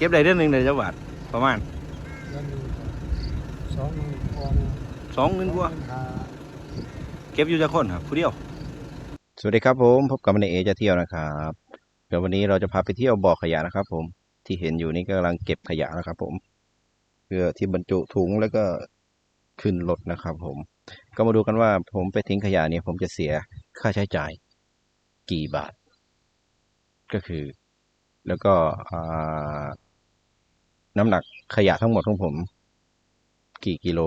เก็บได้เดือนหนึ่งได้จักบาทประมาณเดือนหนึ่งก็สองหมื่นกว่าสองหมื่นกว่าสองหมื่นห้าเก็บอยู่จักคนครับผู้เดียว สวัสดีครับผมพบกับมันเอจะเที่ยวนะครับเดี๋ยววันนี้เราจะพาไปเที่ยวบ่อขยะนะครับ ผมที่เห็นอยู่นี่กำลังเก็บขยะนะครับ ผมเพื่อที่บรรจุถุงแล้วก็ขึ้นรถนะครับ ผม ก็มาดูกันว่าผมไปทิ้งขยะเนี่ย ผมจะเสียค่าใช้จ่ายกี่บาท ก็คือ แล้วก็อ่า น้ำหนักขยะทั้งหมดของผม กี่กิโล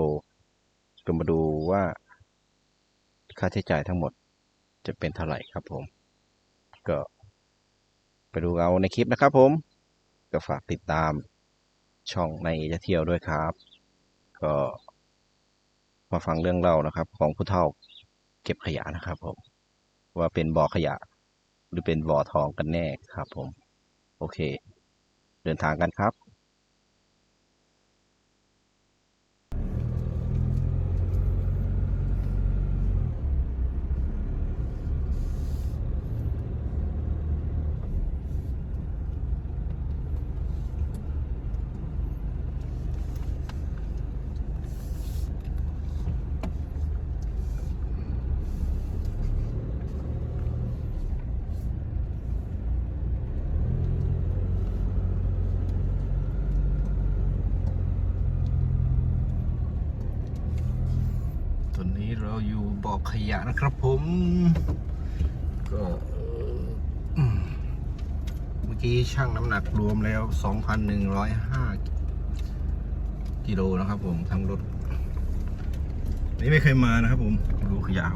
ก็มาดูว่าค่าใช้จ่ายทั้งหมดจะเป็นเท่าไหร่ครับผม ก็ไปดูเอาในคลิปนะครับผม ก็ฝากติดตามช่องในจะเที่ยวด้วยครับ ก็มาฟังเรื่องเล่านะครับ ของผู้เฒ่าเก็บขยะนะครับผม ว่าเป็นบ่อขยะ หรือเป็นบ่อทองกันแน่ครับผม โอเค เดินทางกันครับ ต อยู่บ่อขยะนะครับผม ก็เมื่อกี้ช่างน้ำหนักรวมแล้ว 2,105 กิโลนะครับผมทั้งรถ นี่ไม่เคยมานะครับผมดูขยะ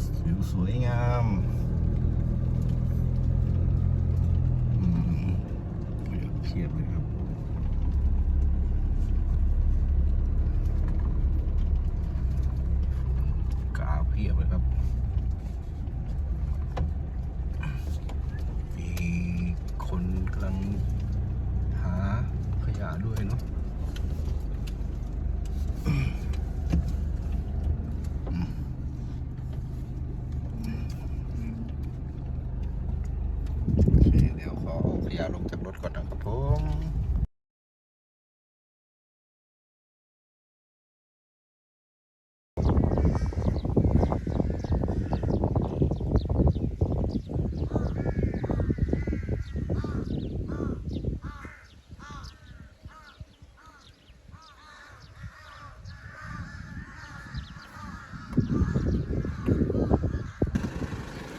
สิวสวยงามเพียบเลยครับ กาวเพียบเลยครับ มีคนกำลังหาขยะด้วยเนาะอืมโอเคเดี๋ยวขอเอาขยะลงจา กรถก่อนนะครับผม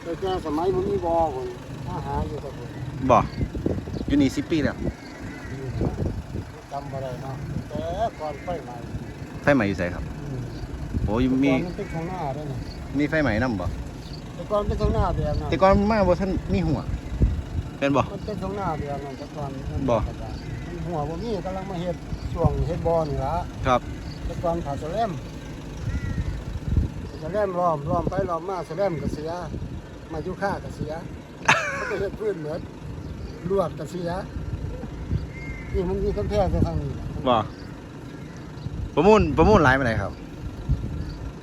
แต่แกสมัยมันมีบ่อคนมาหาอยู่กับผมบ่ อยู่นี่สิปีแล้วจำบ่ได้เนาะแต่ก่อนไฟใหม่ไฟใหม่อยู่ใส่ครับอืมโอ้ยแต่มีก่อนมันเป็นข้างหน้าด้วยนะมีไฟใหม่นํบ่แต่ก่อนเป็นข้างหน้าเดียวนะแต่ก่อนมาบ่ท่านมีหัวเป็นบ่ มันเป็นข้างหน้าเดียวนะแต่ก่อนมันบ่ มันหัวบ่มีกำลังมาเฮ็ดช่วงเฮ็ดบ่อนี่ละครับ แต่ก่อนขาดสะแลมสะแลมล้อมล้อมไปล้อมมาสะแลมก็เสีย มายุค่าก็เสียเขาไปเฮ็ดพื้นเหมือน ลวดก็เสียนี่มันมีกำแพงแต่ทางนี้บ่ประมูลประมูลหลายไปไหนใดครับ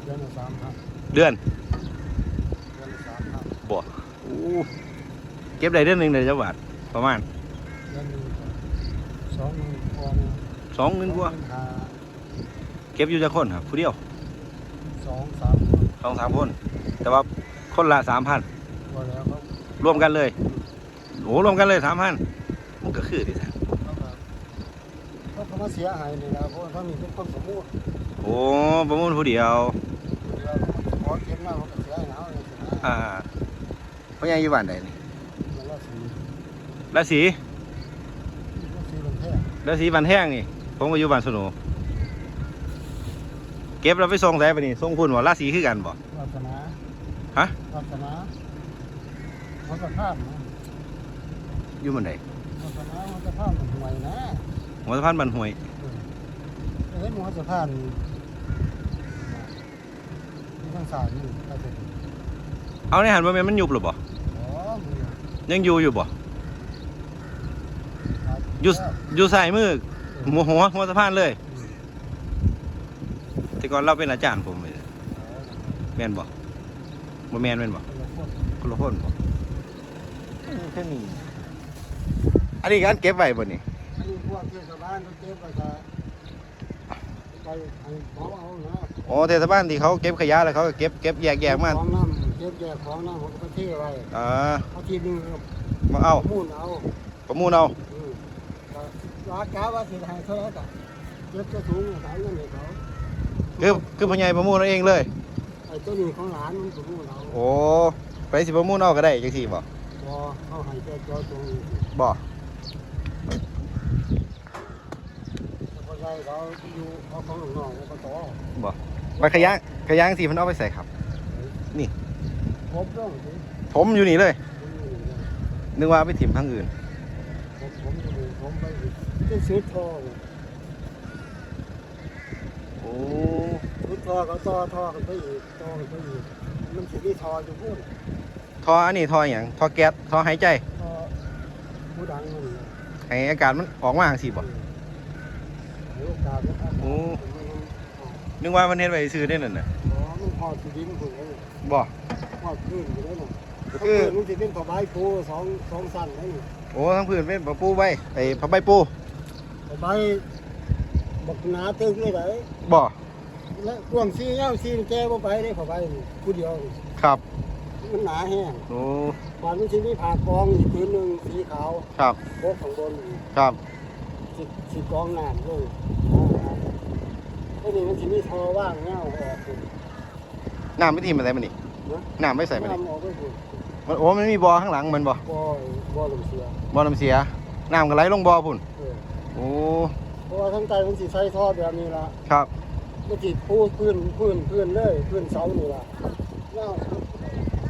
เดือนละสามพันเดือนเดือนละสามพันบ่อู้เก็บได้เดือนหนึงได้จักบาทประมาณเดือนหนึ่งก็สองหมื่นกว่าสองหมื่นกว่าสองหมื่นห้าเก็บอยู่จักคนครับผู้เดียวสองสามคนสองสามคน แต่ว่าคนละสามพันพอแล้วเขารวมกันเลยโอ้รวมกันเลยสามพันมันก็คือดิแท้เขาก็เขาก็มาเสียหายนี่นะเพราะว่าเขามีเป็นคนสมมุติโอ้ประมูลผู้เดียวเราขอเก็บมาเขาก็เสียหายเอาเลยสินะอ่าพ่อใหญ่อยู่บ้านใดนี่มันละสีราศีละสีลงแท้ราศีบ้านแห้งนี่ ผมก็อยู่บ้านสนุเก็บเราไปส่งใส่ไปนี่ส่งพุ่นบ่ราศีคือกันบ่วาสนาฮะ วาสนาวัฒนธรรมนะ อยู่มันใดวาสนาวัฒนธรรมมันห่วยนะหัวสะพานบ้านห้วยเออเห็นวัฒนธรรมมีทั้งสายนี่ไปเป็นเอาในหันบ่แม่นมันยุบหรือบ่อ๋อมือยังอยู่อยู่บ่อยู่อยู่ซ้ายมือหัวหัวหัวสะพานเลยแต่ก่อนเราเป็นอาจารย์ผมเลยแม่นบ่บ่แม่นแม่นบ่คนละคนบ่เออแค่นี้ อันนี้การเก็บไว้บ่นี่อันนี้พวกเทศบาลเขาเก็บไปจะไปให้เขาเอานะอ๋อเทศบาลที่เขาเก็บขยะแล้วเขาก็เก็บเก็บแยกแยกมาของน้ำเก็บแยกของน้ำเขาก็ไปเทไว้อ่าเอาทีนึงก็มาเอามุ่นเอาประมูลเอาอืมก็ราคาว่าสิให้เท่าไหร่ก็เก็บจะสูงขายเงินให้เขาคือคือพ่อใหญ่ประมูลเอาเองเลย ไอ้ตัวนี้ของหลานมันสูงเราโอ้ไปสิประมูลเอาก็ได้จังซี่บ่พอเขาให้แกจอตรงนี้บ่ คนใหญ่เขาอยู่เขาของหลวงน้องเขาต่อไปขยะขยะจังซี่เพิ่นเอาไปใส่ครับ ครบต้องสิผมอยู่นี่เลย ผมอยู่นี่นึกว่าเอาไปถิ่มทางอื่น ผมผมจะดูผมไปที่สุดทอโอ้สุดทอเขาต่อทอกันไปอีกต่อกันไปอีกมันสิมีทออยู่พูดทออันนี้ทอหยังทอแก๊สทอหายใจทอผู้ดังมันให้อากาศมันออกมาจังซี่บ่ให้โอกาสนะครับ โอ้นึกว่ามันเฮ็ดไว้ซื้อได้นั่นน่ะอ๋อมันพอสิดินคุณเลยบ่พอขึ้นอยู่ได้หน่อยก็คืคืออมันสิเป็นผ้าใบปูสองสองสั้นได้นี่โอ้ทั้งพื้นเป็นผ้าปูใบไอ้ผ้าใบปูผ้าใบบักหนาตึกเลยได้บ่และกวางซีเย้าซีแก้บ่ไปได้ผ้าใบนี่ผู้เดียวนี่ครับมันหนาแห้งโอ้ก่อนมันสิมีผ่ากองอีกผืนหนึงสีขาวครับ โบกข้างบนอีกครับ สิสิกองน้ำลงไอ้นี่มันสิมีทอว่างเงาออกขึ้นน้ำไม่ทีมันอะไรมันนี่นะน้ำไม่ใส่มันนี่น้ำออกไปขึ้นมันโอ้มันมีบ่อข้างหลังมันบ่บ่อยบ่อลมเสียบ่อน้ำเสียน้ำก็ไหลลงบ่อพุ่นเออโอ้เพราะว่าข้างใต้มันสิใส่ท่อแบบนี้ล่ะครับมันสิปูพื้นพื้นพื้นเลยพื้นเสานี่ล่ะน้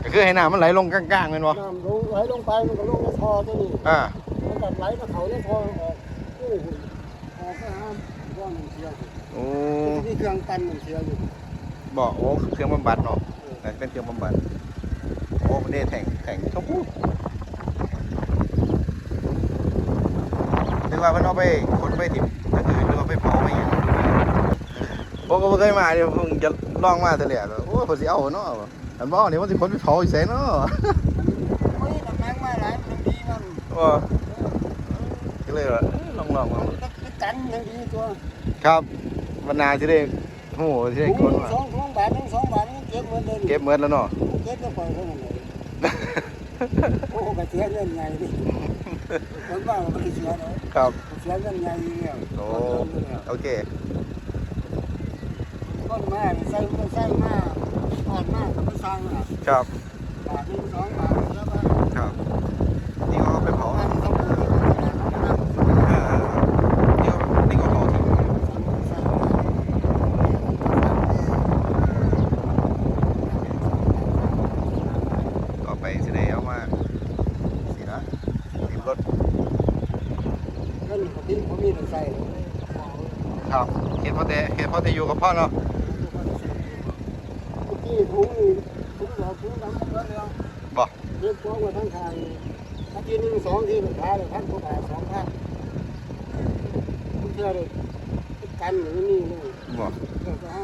ก็คือให้น้ำมันไหลลงกลางๆแมันบ่ำน้ำลงไหลลงไปมันก็ลงในท่อตัวนี้อ่ามันก็ไหลมาเขาในท่อออกโออกไปหาบ้อน้ำเสียโอ้มันมีเครื่องปั่นน้ำเสียอยู่บ่โอ้เครื่องบำบัดเนาะเออน่าจะเป็นเครื่องบำบัดโอ้มันได้แทงแทงชมพูนึกว่ามันเอาไปขนไปถิ่มถ้าอื่นหรือว่าไปเผาไปหยังผมก็บ่เคยมาเดี๋ยวเพิ่งจะลองมาแต่แรกก็โอ้เพิ่นสิเอาเนาะอันบ่นี่ยมันสิขนไปเผาอีกไสเนาะโอ้ยน้ำแข็งมาหลายมันดีมันก็เลยว่า เอ้ยลองลองมามันกันยังดีตัวครับวันนาสิได้โอ้โหสิได้ถุคงนมาสองถุงบาทหนึ่งสองบาทนี่เก็บเงินเลยเก็บเมิดแล้วเนาะเก็บแล้วปล่อยเขาหมดเลยโอ้โหกระเทียมเงินไงดิคนบ้ามันไม่เสียเลยครับเสียเงินไงเนี่ยโอ้โอเคต้นมาใส่ใส่มาอ่อนมากก็ไม่สร้างอะครับบาทหนึ่งสองบาทแล้วก็ ครับนี่ก็เอาไปเผา เอา เอ ไปต้องไป อนี่ก็นี่ก็เผาทิ้งต่อไปสิได้เอามาสินะติดรถ เงินเขาทิ้งเขามีแต่ใส่ ครับเห็นพอแต่เห็น พอแต่อยู่กับพ่อเนาะที่ถุงถุงเราถุงดำก็แล้วบ่เรียกฟ้องมาทั้งทางอาทิตย์หนึ่งสองที่ลูกค้าเลยพันกว่าบาทสองพันเชื่อเลยกันหรือนี่เลยบ่เกิดจะห้า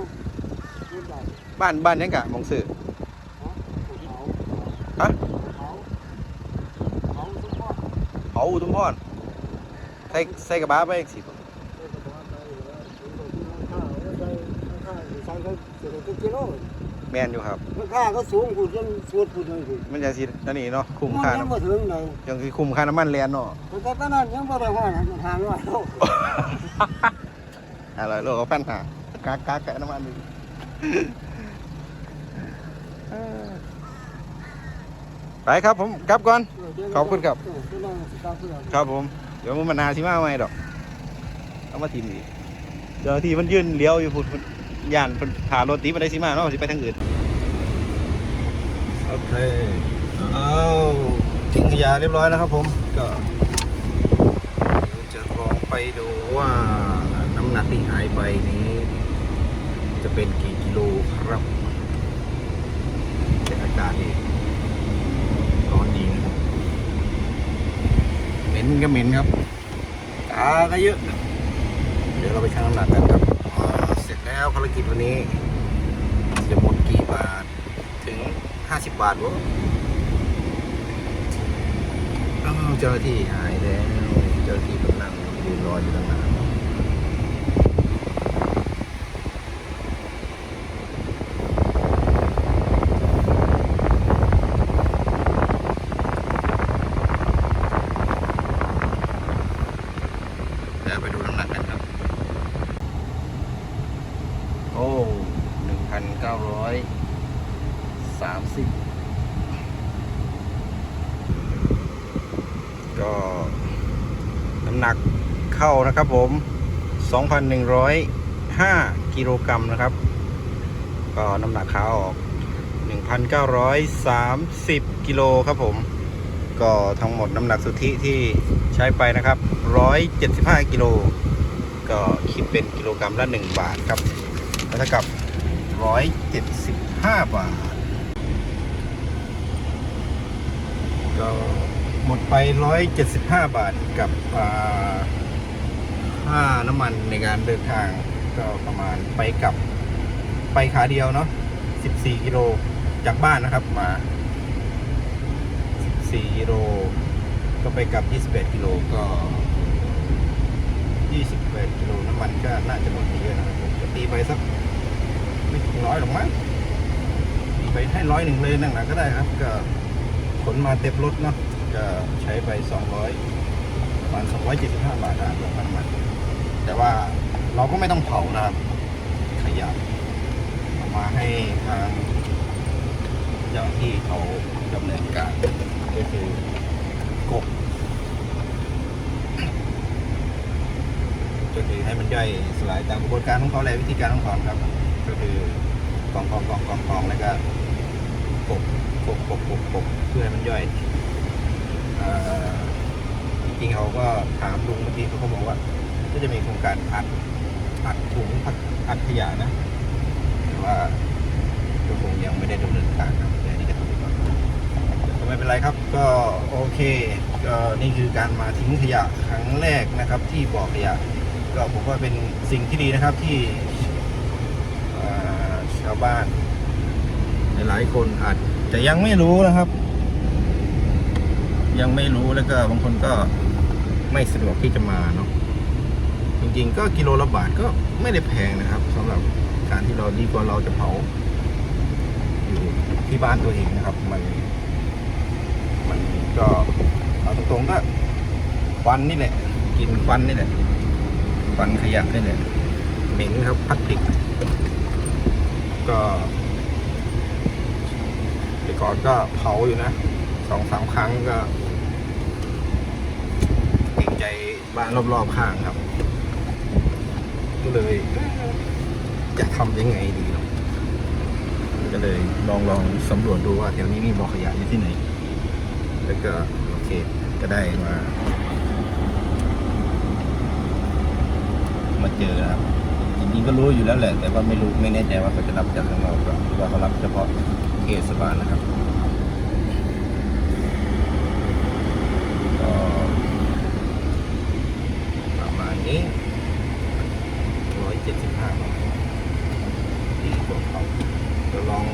พูดได้บ้านบ้านยังกะมองสื่อเขาฮะเขาเขาทุกข้อเผาอุทุมพรใส่ใส่กระบะไปอีกสิเกกิโลแมนอยู่ครับราคาก็สูงคุณจนสูดคุณเลยคุณมันจะสิอันนี้เนาะคุ้มมันค่ายังน้ำไม่ถึงเลยยังสิคุ้มค่าน้ำมันแลนเนาะแต่ตอนนั้นยังไม่ได้ว่ามันห่างว่าโลกอะไรโลกเอาแป้นหากักกักแกะน้ำมันดิไปครับผมกลับก่อน ขอบคุณครับเออเดี๋ยวเราสิกลับเพื่อนครับผม เดี๋ยวมันนาชิมาไหมดอก เอามาทีมอีกเดี๋ยวที่มันยืนเลี้ยวอยู่พุ่นพุ่น ย่านพุ่นหารถตีมาได้สิมาเนาะสิไปทางอื่น โอเคเอาทิ้งขยะเรียบร้อยแล้วครับผม ก็เดี๋ยวจะลองไปดูว่าน้ำหนักที่หายไปนี้ จะเป็นกี่กิโลครับเป็นอากาศที่ร้อนดีนะครับเหม็นก็เหม็นครับตาก็เยอะ เดี๋ยวเราไปชั่งน้ำหนักกันครับ แล้วภารกิจวันนี้จะหมดกี่บาทถึง 50 บาทวะเจ้าที่หายแล้ว เจ้าที่กำลังยืนรออยู่ตั้งนานเดี๋ยวไปดูน้ำหนักกันครับ โอ้หนึ่งพันเก้าร้อยสามสิบ ก็น้ำ หนักเข้านะครับผม 2,105 กิโลกรัมนะครับ ก็น้ำหนักขาออก 1,930 กิโลครับผม ก็ทั้งหมดน้ำหนักสุทธิที่ใช้ไปนะครับ 175 กิโล ก็คิดเป็นกิโลกรัมละ 1 บาทครับเท่ากับ 175 บาท ก็ หมดไป 175 บาทกับอ่าค่าน้ำมันในการเดินทางก็ประมาณไปกับไปขาเดียวเนาะ 14 กิโลจากบ้านนะครับมา 14 กิโลก็ไปกับ 21 กิโลก็ 28 กิโลน้ำมันก็น่าจะหมดเยอะนะครับจะตีไปสักไม่ถึงร้อยหรอกมั้งตีไปให้ร้อยหนึ่งเลยนั่งหนักก็ได้ครับ ก็ขนมาเต็มรถเนาะ็ใช้ไป 200ประมาณ275 บาทนะรวมน้ำมัน แต่ว่าเราก็ไม่ต้องเผานะครับขยะเอามาให้ทางเจ้าที่เขาดำเนินการก็คือกบก็คือให้มันย่อยสลายตามกระบวนการของเขาและวิธีการของเขาครับ ก็คือกองกองกองกองกองแล้วก็กบกบกบกบกบเพื่อให้มันย่อย จริงๆเขาก็ถามลุงเมื่อกี้เขาก็บอกว่า ก็จะมีโครงการอัดอัดถุงอัดขยะนะ แต่ว่าก็คงยังไม่ได้ดำเนินการครับแต่อันนี่จะทำไปก่อนก็ไม่เป็นไรครับ ก็โอเคก็นี่คือการมาทิ้งขยะครั้งแรกนะครับ ที่บ่อขยะ ก็ผมว่าเป็นสิ่งที่ดีนะครับที่ชาวบ้านหลายๆคนอาจจะยังไม่รู้นะครับ ยังไม่รู้แล้วก็บางคนก็ไม่สะดวกที่จะมาเนาะจริงๆ ก็กิโลละบาทก็ไม่ได้แพงนะครับสำหรับการที่เราดีกว่าเราจะเผาอยู่ที่บ้านตัวเองนะครับ มัน มันก็เอาตรงๆก็ควันนี่แหละ กินควันนี่แหละควันขยะนี่แหละเหม็นครับพลาสติก ก็แต่ก่อนก็เผาอยู่นะสองสามครั้งก็รงใจ บ้านรอบๆข้างครับ ก็เลยจะทำยังไงดีเนาะก็เลยลองลองสำรวจดูว่าแถวนี้มีบ่อขยะอยู่ที่ไหน แล้วก็โอเคก็ได้มา มาเจอครับจริงๆก็รู้อยู่แล้วแหละ แต่ว่าไม่รู้ไม่แน่ใจว่าเขาจะรับจากข้างนอกหรือหรือว่าเขารับเฉพาะเขตสบานนะครับก็ประมาณนี้ร้อยเจ็ดสิบห้าบาทที่ตัวเขาจะลอง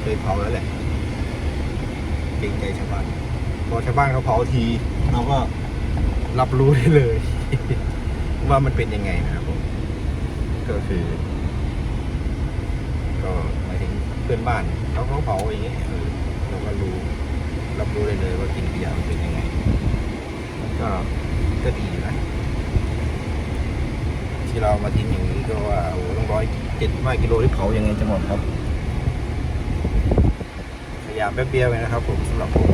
เคยเผาแล้วแหละเกรงใจชาวบ้านพอชาว บ้านเขาเผาที เราก็รับรู้ได้เลย ว่ามันเป็นยังไงนะครับผมก็คือ ก็หมายถึงเพื่อนบ้านเขาเขาเผาอย่างเงี้ยเออเราก็รู้ รับรู้ได้เลยว่ากินขยะมันเป็นยังไง ก็ก็ดีนะที่เรามาทิ้งอย่างนี้ก็ว่าโอ้ต้องร้อยเจ็ดว่ากิโลที่เผายังไงจะหมดครับขยะแป๊บเดียวเองนะครับผมสำหรับผม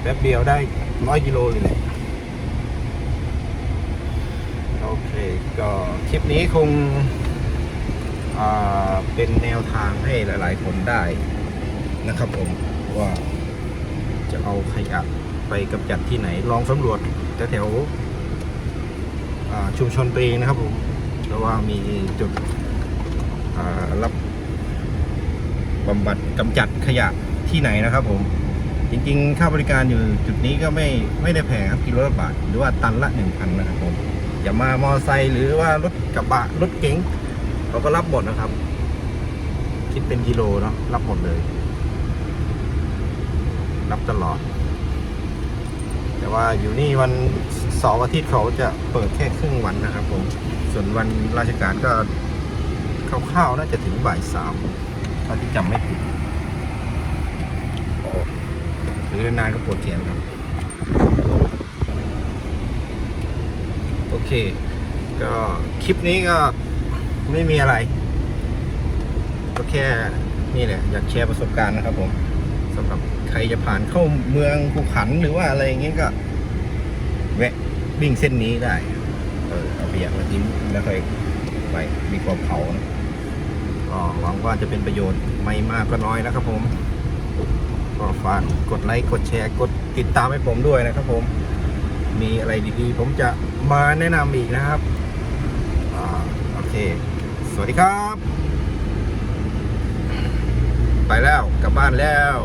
แป๊บเดียวได้ร้อยกิโลเลยแหละโอเค ก็คลิปนี้คงเป็นแนวทางให้หลาย ๆ คนได้นะครับผมว่าจะเอาขยะไปกำจัดที่ไหน ลองสำรวจแถวชุมชนตัวเองนะครับผมแล้วว่ามีจุดรับบำบัดกำจัดขยะที่ไหนนะครับผม จริงๆ ค่าบริการอยู่จุดนี้ก็ไม่ไม่ได้แพงครับกิโลละบาท หรือว่าตันละหนึ่งพันนะครับผมอย่ามามอไซค์หรือว่ารถกระบะรถเก๋งเขาก็รับหมดนะครับ คิดเป็นกิโลเนาะรับหมดเลย รับตลอด แต่ว่าอยู่นี่วันเสาร์อาทิตย์เขาจะเปิดแค่ครึ่งวันนะครับผมส่วนวันราชการก็คร่าวๆน่าจะถึงบ่ายสามถ้าที่จำไม่ผิด หรือนานก็ปวดแขนครับโอเค ก็คลิปนี้ก็ไม่มีอะไร ก็แค่นี่แหละ อยากแชร์ประสบการณ์นะครับผมสำหรับใครจะผ่านเข้าเมืองภูขันหรือว่าอะไรอย่างเงี้ยก็ แวะวิ่งเส้นนี้ได้ เออเอาเบียร์มาทิ้งแล้วค่อยไปมีความเผานะก็หวังว่าจะเป็นประโยชน์ไม่มากก็น้อยนะครับผม ก็ฝากกดไลค์กดแชร์กดติดตามให้ผมด้วยนะครับผม มีอะไรดีๆ ผมจะมาแนะนำอีกนะครับอโอเค สวัสดีครับ ไปแล้วกลับบ้านแล้ว